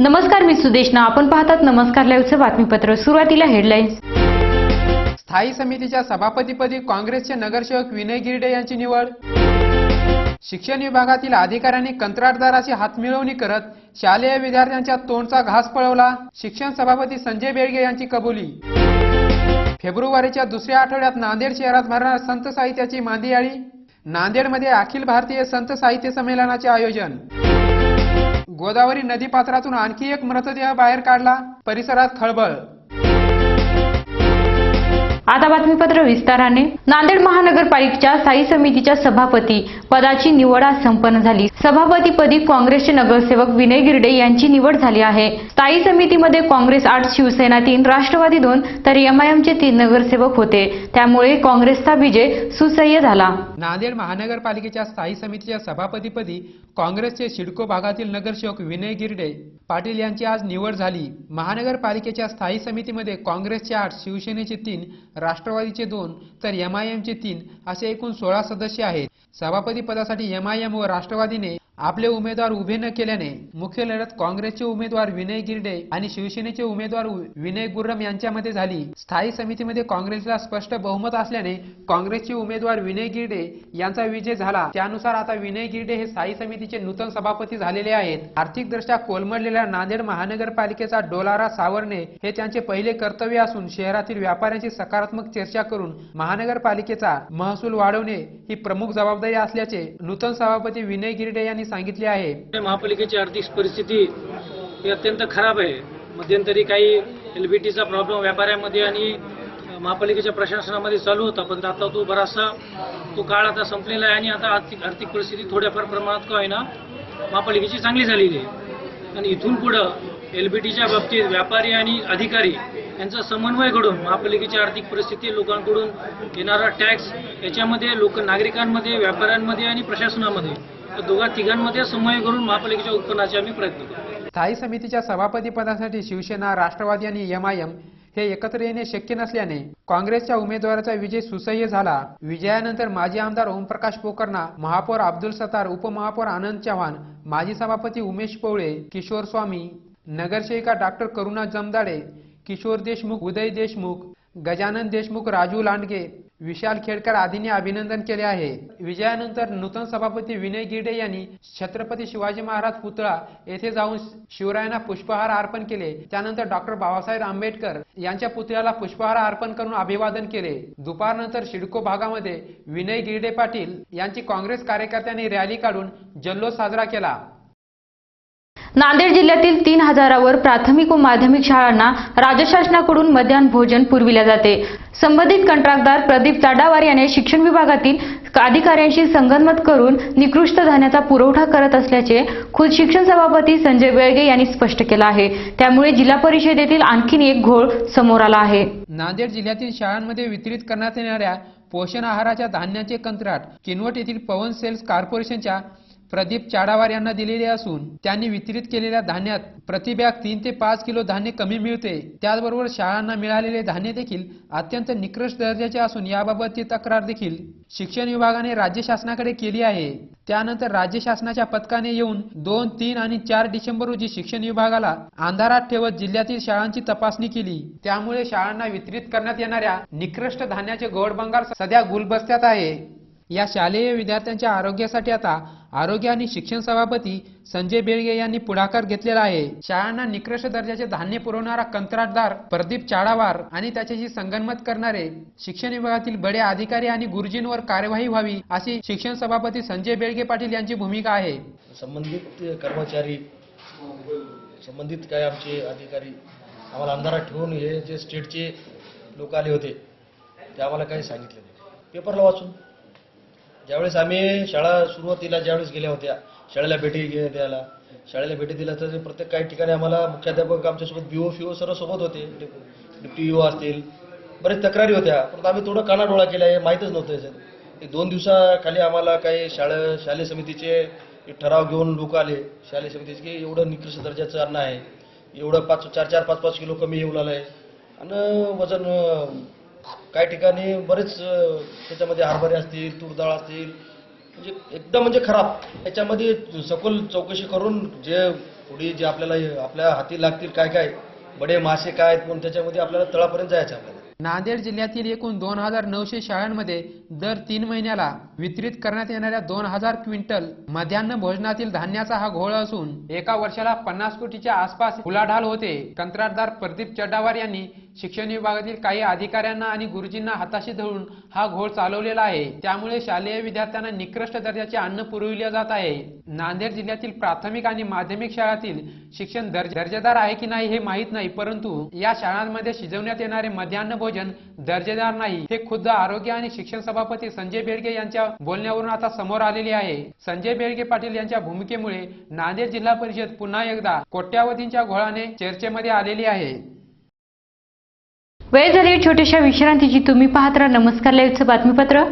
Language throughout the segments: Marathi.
नमस्कार मी सुदेशना. आपण पाहतात नमस्कार लाईव्हचं बातमीपत्र. सुरुवातीला हेडलाईन्स स्थायी समितीच्या सभापतीपदी काँग्रेसचे नगरसेवक विनय गिरडे यांची निवड. शिक्षण विभागातील अधिकाऱ्यांनी कंत्राटदाराची हातमिळवणी करत शालेय विद्यार्थ्यांच्या तोंडचा घास पळवला. शिक्षण सभापती संजय बेळगे यांची कबुली. फेब्रुवारीच्या दुसऱ्या आठवड्यात नांदेड शहरात भरणार संत साहित्याची मांदियाळी. नांदेडमध्ये अखिल भारतीय संत साहित्य संमेलनाचे आयोजन. गोदावरी नदी पात्रातून आणखी एक मृतदेह बाहेर काढला. परिसरात खळबळ आता बातमीपत्र विस्ताराने. नांदेड महानगरपालिकेच्या स्थायी समितीच्या सभापती पदाची निवड आज संपन्न झाली. सभापतीपदी काँग्रेसचे नगरसेवक विनय गिरडे यांची निवड झाली आहे. स्थायी समितीमध्ये काँग्रेस आठ शिवसेना तीन राष्ट्रवादी दोन तर एमआयएमचे तीन नगरसेवक होते. त्यामुळे काँग्रेसचा विजय सुसह्य झाला. नांदेड महानगरपालिकेच्या स्थायी समितीच्या सभापतीपदी काँग्रेसचे सिडको भागातील नगरसेवक विनय गिरडे पाटील यांची आज निवड झाली. महानगरपालिकेच्या स्थायी समितीमध्ये काँग्रेसचे आठ शिवसेनेचे तीन राष्ट्रवादीचे दोन तर एमआयएमचे तीन असे एकूण सोळा सदस्य आहेत. सभापती पदासाठी एमआयएम व राष्ट्रवादीने आपले उमेदवार उभे न केल्याने मुख्य लढत काँग्रेसचे उमेदवार विनय गिरडे आणि शिवसेनेचे उमेदवार विनय गुर्रम यांच्यामध्ये झाली. स्थायी समितीमध्ये काँग्रेसला स्पष्ट बहुमत असल्याने काँग्रेसचे उमेदवार विनय गिरडे यांचा विजय झाला. त्यानुसार आता विनय गिरडे हे स्थायी समितीचे नूतन सभापती झालेले आहेत. आर्थिकदृष्ट्या कोलमडलेल्या नांदेड महानगरपालिकेचा डोलारा सावरणे हे त्यांचे पहिले कर्तव्य असून शहरातील व्यापाऱ्यांची सकारात्मक चर्चा करून महानगरपालिकेचा महसूल वाढवणे ही प्रमुख जबाबदारी असल्याचे नूतन सभापती विनय गिरडे यांनी सांगितले आहे. महापालिकेची आर्थिक परिस्थिती ही अत्यंत खराब आहे. मध्यंतरी काही एल बी टीचा प्रॉब्लेम व्यापाऱ्यामध्ये आणि महापालिकेच्या प्रशासनामध्ये चालू होता पण आता तो बराचसा तो काळ आता संपलेला आहे आणि आता आर्थिक आर्थिक परिस्थिती थोड्याफार प्रमाणात का होईना महापालिकेची चांगली झालेली आहे. आणि इथून पुढं एल बी टीच्या बाबतीत व्यापारी आणि अधिकारी यांचा समन्वय घडून महापालिकेची आर्थिक परिस्थिती लोकांकडून येणारा टॅक्स याच्यामध्ये लोक नागरिकांमध्ये व्यापाऱ्यांमध्ये आणि प्रशासनामध्ये दोघा तिघांमध्ये समन्वय करून महापालिकेच्या उत्पन्नाचे आम्ही प्रयत्न करू स्थायी समितीच्या सभापती पदासाठी शिवसेना राष्ट्रवादी आणि एमआयएम हे एकत्र येणे शक्य नसल्याने काँग्रेसच्या उमेदवाराचा विजय सुसह्य झाला. विजयानंतर माजी आमदार ओमप्रकाश पोकरणा महापौर अब्दुल सतार उपमहापौर आनंद चव्हाण माजी सभापती उमेश पवळे किशोर स्वामी नगरसेविका डॉक्टर करुणा जमदाडे किशोर देशमुख उदय देशमुख गजानन देशमुख राजू लांडगे विशाल खेडकर आदींनी अभिनंदन केले आहे. विजयानंतर नूतन सभापती विनय गिरडे यांनी छत्रपती शिवाजी महाराज पुतळा येथे जाऊन शिवरायांना पुष्पहार अर्पण केले. त्यानंतर डॉक्टर बाबासाहेब आंबेडकर यांच्या पुतळ्याला पुष्पहार अर्पण करून अभिवादन केले. दुपारनंतर शिडको भागामध्ये विनय गिरडे पाटील यांची काँग्रेस कार्यकर्त्यांनी रॅली काढून जल्लोष साजरा केला. नांदेड जिल्ह्यातील तीन हजारावर प्राथमिक व माध्यमिक शाळांना राज्य शासनाकडून मध्यान्ह भोजन पुरविले जाते. संबंधित कंत्राटदार प्रदीप चाडावार याने शिक्षण विभागातील अधिकाऱ्यांशी संगनमत करून निकृष्ट धान्याचा पुरवठा करत असल्याचे खुद शिक्षण सभापती संजय बेळगे यांनी स्पष्ट केलं आहे. त्यामुळे जिल्हा परिषदेतील आणखीन एक घोळ समोर आला आहे. नांदेड जिल्ह्यातील शाळांमध्ये वितरित करण्यात येणाऱ्या पोषण आहाराच्या धान्याचे कंत्राट किनवट येथील पवन सेल्स कॉर्पोरेशनच्या प्रदीप चाडावार यांना दिलेले असून त्यांनी वितरित केलेल्या धान्यात प्रतिबॅग तीन ते पाच किलो धान्य कमी मिळते. त्याचबरोबर शाळांना मिळालेले धान्य देखील अत्यंत निकृष्ट दर्जाचे असून याबाबतची तक्रार देखील शिक्षण विभागाने राज्य शासनाकडे केली आहे. त्यानंतर राज्य शासनाच्या पथकाने येऊन दोन तीन आणि चार डिसेंबर रोजी शिक्षण विभागाला अंधारात ठेवत जिल्ह्यातील शाळांची तपासणी केली. त्यामुळे शाळांना वितरित करण्यात येणाऱ्या निकृष्ट धान्याचे गोडबंगाल सध्या गुलबस्त्यात आहे. या शालेय विद्यार्थ्यांच्या आरोग्यासाठी आता आरोग्य आणि शिक्षण सभापती संजय बेळगे यांनी पुढाकार घेतलेला आहे. शाळांना निकृष्ट दर्जाचे धान्य पुरवणारा कंत्राटदार प्रदीप चाडावार आणि त्याच्याशी संगनमत करणारे शिक्षण विभागातील बडे अधिकारी आणि गुरुजींवर कार्यवाही व्हावी अशी शिक्षण सभापती संजय बेळगे पाटील यांची भूमिका आहे. संबंधित कर्मचारी संबंधित काय आमचे अधिकारी आम्हाला अंधारात ठेवून हे जे स्टेटचे लोक आले होते ते आम्हाला काही सांगितले नाही. पेपरला वाचून ज्यावेळेस आम्ही शाळा सुरुवातीला ज्यावेळेस गेल्या होत्या शाळेला भेटी द्यायला शाळेला भेटी दिल्या तर प्रत्येक काही ठिकाणी आम्हाला मुख्याध्यापक आमच्यासोबत बी ओ फी ओ सर्व सोबत होते. डिप्टी ओ असतील बरेच तक्रारी होत्या परंतु आम्ही थोडं कानाडोळा केला हे माहीतच नव्हतं सर. एक दोन दिवसाखाली आम्हाला काही शाळा शालेय समितीचे ठराव घेऊन लोक आले. शालेय समितीचे की एवढं निकृष्ट दर्जाचं अन्न आहे एवढं पाच चार चार पाच पाच किलो कमी येऊ लागलं आहे. आणि वजन काही ठिकाणी बरेच त्याच्यामध्ये हरभरे असतील तूरडाळ असतील म्हणजे एकदम म्हणजे खराब. याच्यामध्ये सखोल चौकशी करून जे पुढे जे आपल्याला आपल्या हाती लागतील काय काय बडे मासे काय आहेत त्याच्यामध्ये आपल्याला तळापर्यंत जायचं आपल्याला. नांदेड जिल्ह्यातील एकूण दोन हजार नऊशे शाळांमध्ये दर तीन महिन्याला वितरित करण्यात येणाऱ्या दोन हजार क्विंटल मध्यान्ह भोजनातील धान्याचा हा घोळ असून एका वर्षाला पन्नास कोटीच्या आसपास उलाढाल होते. कंत्राटदार प्रदीप चड्डावार यांनी शिक्षण विभागातील काही अधिकाऱ्यांना आणि गुरुजींना हाताशी धरून हा घोळ चालवलेला आहे. त्यामुळे शालेय विद्यार्थ्यांना निकृष्ट दर्जाचे अन्न पुरविले जात आहे. नांदेड जिल्ह्यातील प्राथमिक आणि माध्यमिक शाळातील शिक्षण दर्जेदार आहे की नाही हे माहीत नाही परंतु या शाळांमध्ये शिजवण्यात येणारे मध्यान्ह भोजन दर्जेदार नाही. हे खुद्द आरोग्य आणि शिक्षण सभापती संजय बेडगे यांच्या बोलण्यावरून आता समोर आलेले आहे. संजय बेडगे पाटील यांच्या भूमिकेमुळे नांदेड जिल्हा परिषद पुन्हा एकदा कोट्यावधींच्या घोळाने चर्चेमध्ये आलेली आहे. वेळ झाली छोट्याशा विश्रांतीची. तुम्ही पाहत राहा नमस्कार लाईव्हचं बातमीपत्र.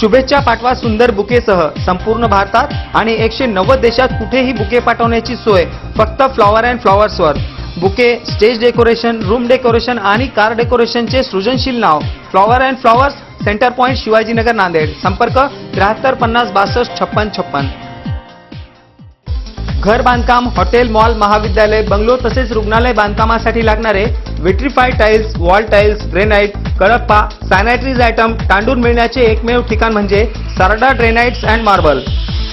शुभेच्छा पाठवा सुंदर बुकेसह संपूर्ण भारतात आणि एकशे नव्वद देशात कुठेही बुके पाठवण्याची सोय फक्त flower and फ्लॉवर्सवर bouquet stage decoration room decoration आणि कार डेकोरेशनचे सृजनशील नाव flower and flowers centre point Shivajinagar Nanded. संपर्क त्र्याहत्तर पन्नास बासष्ट छप्पन छप्पन. घर बांधकाम हॉटेल मॉल महाविद्यालय बंगलो तसेच रुग्णालय बांधकामासाठी लागणारे vitrify tiles wall tiles granite Kadappa sanitaries item तांडून मिळण्याचे एकमेव ठिकाण म्हणजे सारडा ड्रेनाइट्स अँड मार्बल.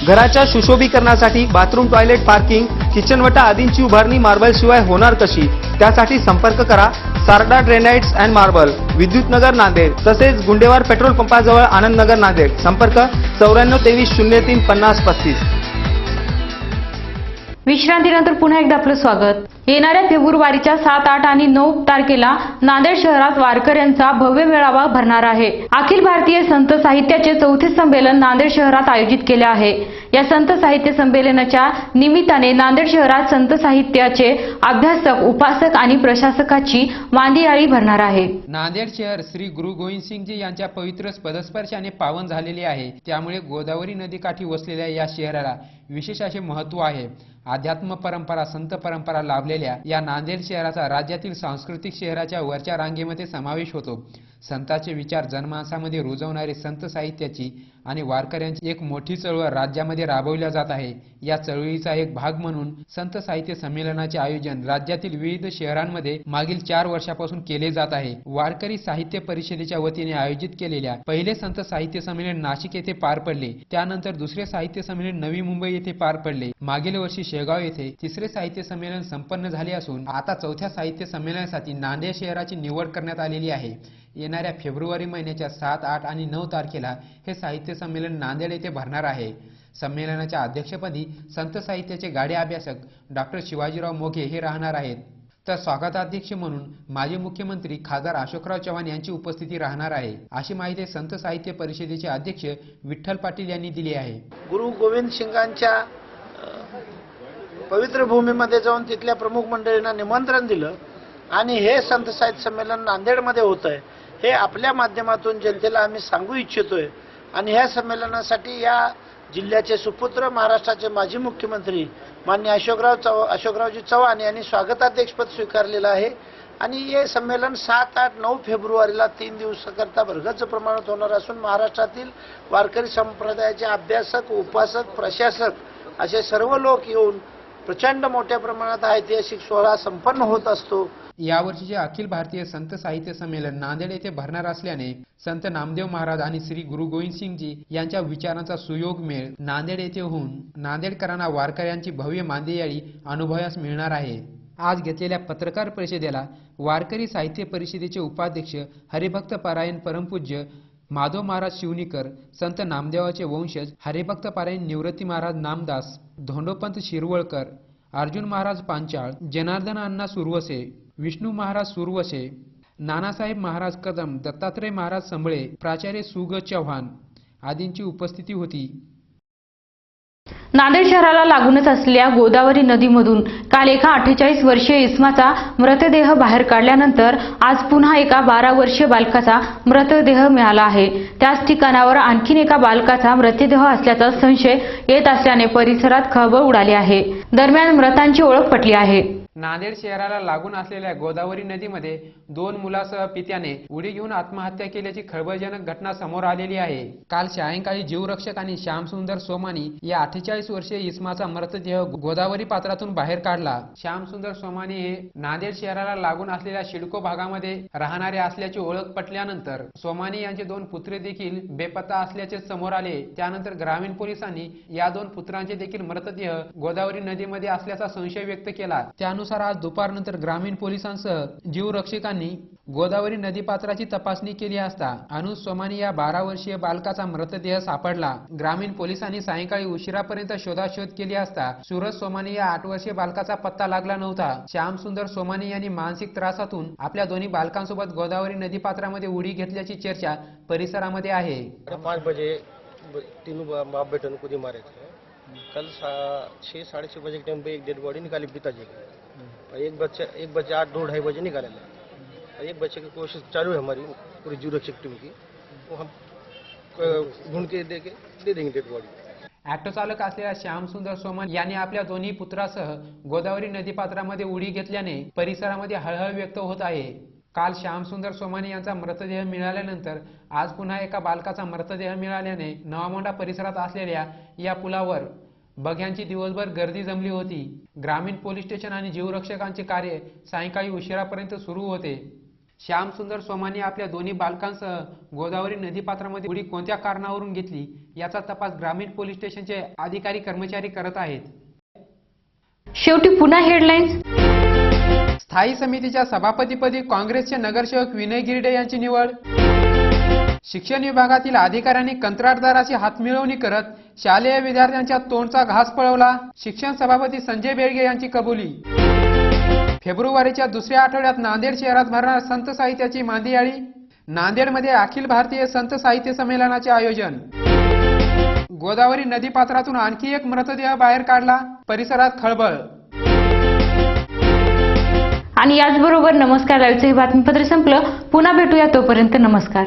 घराच्या सुशोभीकरणासाठी बाथरूम टॉयलेट पार्किंग किचनवटा आदींची उभारणी मार्बलशिवाय होणार कशी? त्यासाठी संपर्क करा. सारडा ड्रेनाइट्स अँड मार्बल विद्युत नगर नांदेड तसेच गुंडेवार पेट्रोल पंपाजवळ आनंदनगर नांदेड. संपर्क चौऱ्याण्णव तेवीस शून्य तीन पन्नास पस्तीस. विश्रांतीनंतर पुन्हा एकदा आपलं स्वागत. येणाऱ्या फेब्रुवारीच्या सात आठ आणि नऊ तारखेला नांदेड शहरात वारकऱ्यांचा भव्य मेळावा भरणार आहे. अखिल भारतीय संत साहित्याचे चौथे संमेलन नांदेड शहरात आयोजित केले आहे. या संत साहित्य संमेलनाच्या निमित्ताने नांदेड शहरात संत साहित्याचे अभ्यासक उपासक आणि प्रशासकाची वांदियाळी भरणार आहे. नांदेड शहर श्री गुरु गोविंद सिंगजी यांच्या पवित्र पदस्पर्शाने पावन झालेले आहे. त्यामुळे गोदावरी नदीकाठी वसलेल्या या शहराला विशेष असे महत्त्व आहे. अध्यात्म परंपरा संत परंपरा लाभलेल्या या नांदेड शहराचा राज्यातील सांस्कृतिक शहराच्या वरच्या रांगेमध्ये समावेश होतो. संतांचे विचार जनमानसामध्ये रुजवणारे संत साहित्याची आणि वारकऱ्यांची एक मोठी चळवळ राज्यामध्ये राबवल्या जात आहे. या चळवळीचा एक भाग म्हणून संत साहित्य संमेलनाचे आयोजन राज्यातील विविध शहरांमध्ये मागील चार वर्षापासून केले जात आहे. वारकरी साहित्य परिषदेच्या वतीने आयोजित केलेल्या पहिले संत साहित्य संमेलन नाशिक येथे पार पडले. त्यानंतर दुसरे साहित्य संमेलन नवी मुंबई येथे पार पडले. मागील वर्षी शेगाव येथे तिसरे साहित्य संमेलन संपन्न झाले असून आता चौथ्या साहित्य संमेलनासाठी नांदेड शहराची निवड करण्यात आलेली आहे. येणाऱ्या फेब्रुवारी महिन्याच्या सात आठ आणि नऊ तारखेला हे साहित्य संमेलन नांदेड येथे भरणार आहे. संमेलनाच्या अध्यक्षपदी संत साहित्याचे गाडे अभ्यासक डॉक्टर शिवाजीराव मोघे हे राहणार आहेत. तर स्वागताध्यक्ष म्हणून माजी मुख्यमंत्री खासदार अशोकराव चव्हाण यांची उपस्थिती राहणार आहे. अशी माहिती संत साहित्य परिषदेचे अध्यक्ष विठ्ठल पाटील यांनी दिली आहे. गुरु गोविंद सिंगांच्या पवित्र भूमीमध्ये जाऊन तिथल्या प्रमुख मंडळींना निमंत्रण दिलं. आणि हे संत साहित्य संमेलन नांदेडमध्ये होत आहे हे आपल्या माध्यमातून जनतेला आम्ही सांगू इच्छितोय. आणि ह्या संमेलनासाठी या जिल्ह्याचे सुपुत्र महाराष्ट्राचे माजी मुख्यमंत्री मान्य अशोकराव चव अशोकरावजी चव्हाण यांनी स्वागताध्यक्षपद स्वीकारलेलं आहे. आणि हे संमेलन सात आठ नऊ फेब्रुवारीला तीन दिवसाकरता भरगच्च प्रमाणात होणार असून महाराष्ट्रातील वारकरी संप्रदायाचे अभ्यासक उपासक प्रशासक असे सर्व लोक येऊन प्रचंड मोठ्या प्रमाणात ऐतिहासिक सोहळा संपन्न होत असतो. यावर्षीचे अखिल भारतीय संत साहित्य संमेलन नांदेड येथे भरणार असल्याने संत नामदेव महाराज आणि श्री गुरु गोविंद सिंगजी यांच्या विचारांचा सुयोग मेळ नांदेड येथे होऊन नांदेडकरांना वारकऱ्यांची भव्य मांदेयाळी अनुभवास मिळणार आहे. आज घेतलेल्या पत्रकार परिषदेला वारकरी साहित्य परिषदेचे उपाध्यक्ष हरिभक्त पारायण परमपूज्य माधव महाराज शिवनीकर संत नामदेवाचे वंशज हरिभक्त पारायण निवृत्ती महाराज नामदास धोंडोपंत शिरवळकर अर्जुन महाराज पांचाळ जनार्दन अण्णा सुरवसे विष्णू महाराज सुरवसे नानासाहेब महाराज कदम दत्तात्रय महाराज संभळे प्राचार्य सुग चव्हाण आदींची उपस्थिती होती. नांदेड शहराला लागूनच असलेल्या गोदावरी नदीमधून काल एका अठ्ठेचाळीस वर्षीय इस्माचा मृतदेह बाहेर काढल्यानंतर आज पुन्हा एका बारा वर्षीय बालकाचा मृतदेह मिळाला आहे. त्याच ठिकाणावर आणखीन एका बालकाचा मृतदेह असल्याचा संशय येत असल्याने परिसरात खळबळ उडाली आहे. दरम्यान मृतांची ओळख पटली आहे. नांदेड शहराला लागून असलेल्या गोदावरी नदीमध्ये दोन मुलासह पित्याने उडी घेऊन आत्महत्या केल्याची खळबळजनक घटना समोर आलेली आहे. काल सायंकाळी जीवरक्षक आणि श्यामसुंदर सोमानी या अठ्ठेचाळीस वर्षीय इस्माचा मृतदेह गोदावरी पात्रातून बाहेर काढला. श्यामसुंदर सोमानी हे नांदेड शहराला लागून असलेल्या शिडको भागामध्ये राहणारे असल्याची ओळख पटल्यानंतर सोमानी यांचे दोन पुत्रे देखील बेपत्ता असल्याचे समोर आले. त्यानंतर ग्रामीण पोलिसांनी या दोन पुत्रांचे देखील मृतदेह गोदावरी नदीमध्ये असल्याचा संशय व्यक्त केला. त्यानुसार आज दुपारनंतर ग्रामीण पोलिसांसह जीवरक्षकांनी गोदावरी नदीपात्राची तपासणी केली असता अनुज सोमानी या बारा वर्षीय बालकाचा मृतदेह सापडला. ग्रामीण पोलिसांनी सायंकाळी उशिरापर्यंत शोधाशोध केली असता सूरज सोमानी या आठ वर्षीय बालकाचा पत्ता लागला नव्हता. श्याम सुंदर सोमानी यांनी मानसिक त्रासातून आपल्या दोन्ही बालकांसोबत गोदावरी नदीपात्रामध्ये उडी घेतल्याची चर्चा परिसरामध्ये आहे. पाच बजे तीनों बाप बेटे को मारे थे कल सा- छः साढ़े छः बजे के टाइम पे एक डेड बॉडी निकाली पिताजी. की और एक बच्चा एक बच्चा आठ दो ढाई बजे निकाले और एक बच्चे की कोशिश चालू है हमारी पूरी जीरो टीम की। वो हम ढूंढ के दे के दे देंगे डेड बॉडी ऑटो चालक असलेल्या श्यामसुंदर सोमन यांनी आपल्या दोन्ही पुत्रासह गोदावरी नदीपात्रामध्ये उडी घेतल्याने परिसरामध्ये हळहळ व्यक्त होत आहे. काल श्यामसुंदर सोमानी यांचा मृतदेह मिळाल्यानंतर आज पुन्हा एका बालकाचा मृतदेह मिळाल्याने नवामोंडा परिसरात असलेल्या या पुलावर बघ्यांची दिवसभर गर्दी जमली होती. ग्रामीण पोलीस स्टेशन आणि जीवरक्षकांचे कार्य सायंकाळी उशिरापर्यंत सुरू होते. श्यामसुंदर सोमानी आपल्या दोन्ही बालकांसह गोदावरी नदीपात्रामध्ये उडी कोणत्या कारणावरून घेतली याचा तपास ग्रामीण पोलीस स्टेशनचे अधिकारी कर्मचारी करत आहेत. शेवटी पुन्हा हेडलाईन्स. स्थायी समितीच्या सभापतीपदी काँग्रेसचे नगरसेवक विनय गिरडे यांची निवड. शिक्षण विभागातील अधिकाऱ्यांनी कंत्राटदाराची हातमिळवणी करत शालेय विद्यार्थ्यांच्या तोंडचा घास पळवला. शिक्षण सभापती संजय बेळगे यांची कबुली. फेब्रुवारीच्या दुसऱ्या आठवड्यात नांदेड शहरात भरणार संत साहित्याची मांदियाळी. नांदेडमध्ये अखिल भारतीय संत साहित्य संमेलनाचे आयोजन. गोदावरी नदीपात्रातून आणखी एक मृतदेह बाहेर काढला. परिसरात खळबळ. आणि याचबरोबर नमस्कार लाईव्हचं हे बातमीपत्र संपलं. पुन्हा भेटूया तोपर्यंत नमस्कार.